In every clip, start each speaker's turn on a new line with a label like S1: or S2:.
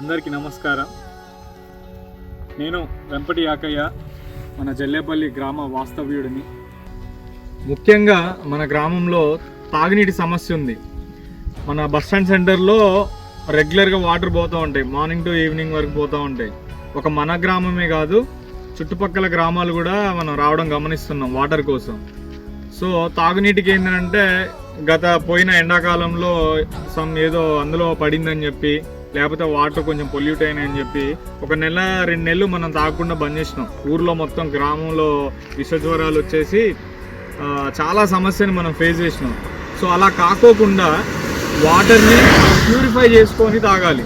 S1: అందరికీ నమస్కారం. నేను వెంపటి యాకయ్య మన జల్లేపల్లి గ్రామ వాస్తవ్యుడిని. ముఖ్యంగా మన గ్రామంలో తాగునీటి సమస్య ఉంది. మన బస్ స్టాండ్ సెంటర్లో రెగ్యులర్గా వాటర్ పోతూ ఉంటాయి. మార్నింగ్ టు ఈవినింగ్ వరకు పోతూ ఉంటాయి. ఒక మన గ్రామమే కాదు చుట్టుపక్కల గ్రామాలు కూడా మనం రావడం గమనిస్తున్నాం వాటర్ కోసం. సో తాగునీటికి ఏంటంటే గత పోయిన ఎండాకాలంలో సమ్ ఏదో అందులో పడిందని చెప్పి లేకపోతే వాటర్ కొంచెం పొల్యూట్ అయినాయని చెప్పి ఒక నెల రెండు నెలలు మనం తాగకుండా బంద్ చేసినాం. ఊర్లో మొత్తం గ్రామంలో విషజ్వరాలు వచ్చేసి చాలా సమస్యని మనం ఫేస్ చేసినాం. సో అలా కాకోకుండా వాటర్ని ప్యూరిఫై చేసుకొని తాగాలి.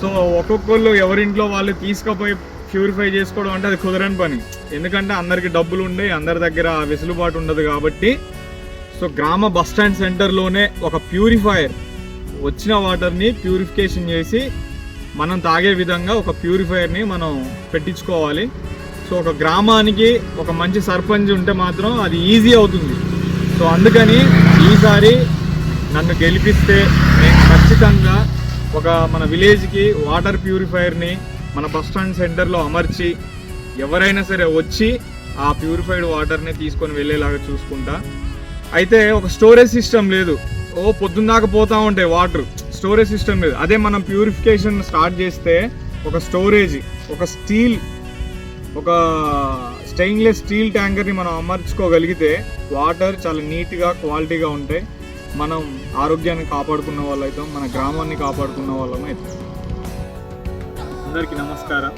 S1: సో ఒక్కొక్కళ్ళు ఎవరింట్లో వాళ్ళు తీసుకుపోయి ప్యూరిఫై చేసుకోవడం అంటే అది కుదరని పని. ఎందుకంటే అందరికి డబ్బులు ఉండే అందరి దగ్గర వెసులుబాటు ఉండదు కాబట్టి. సో గ్రామ బస్ స్టాండ్ సెంటర్లోనే ఒక ప్యూరిఫైయర్ వచ్చిన వాటర్ని ప్యూరిఫికేషన్ చేసి మనం తాగే విధంగా ఒక ప్యూరిఫైయర్ని మనం పెట్టించుకోవాలి. సో ఒక గ్రామానికి ఒక మంచి సర్పంచ్ ఉంటే మాత్రం అది ఈజీ అవుతుంది. సో అందుకని ఈసారి నన్ను గెలిపిస్తే నేను ఖచ్చితంగా ఒక మన విలేజ్కి వాటర్ ప్యూరిఫైయర్ని మన బస్ స్టాండ్ సెంటర్లో అమర్చి ఎవరైనా సరే వచ్చి ఆ ప్యూరిఫైడ్ వాటర్ని తీసుకొని వెళ్ళేలాగా చూసుకుంటా. అయితే ఒక స్టోరేజ్ సిస్టమ్ లేదు. ఓ పొద్దున్నాక పోతా ఉంటాయి వాటర్ స్టోరేజ్ సిస్టమ్ లేదు అదే మనం ప్యూరిఫికేషన్ స్టార్ట్ చేస్తే ఒక స్టోరేజ్ ఒక స్టీల్ ఒక స్టెయిన్లెస్ స్టీల్ ట్యాంకర్ని మనం అమర్చుకోగలిగితే వాటర్ చాలా నీట్గా క్వాలిటీగా ఉంటాయి మనం ఆరోగ్యాన్ని కాపాడుకున్న వాళ్ళు అవుతాం మన గ్రామాన్ని కాపాడుకున్న వాళ్ళం అవుతాం. అందరికీ నమస్కారం.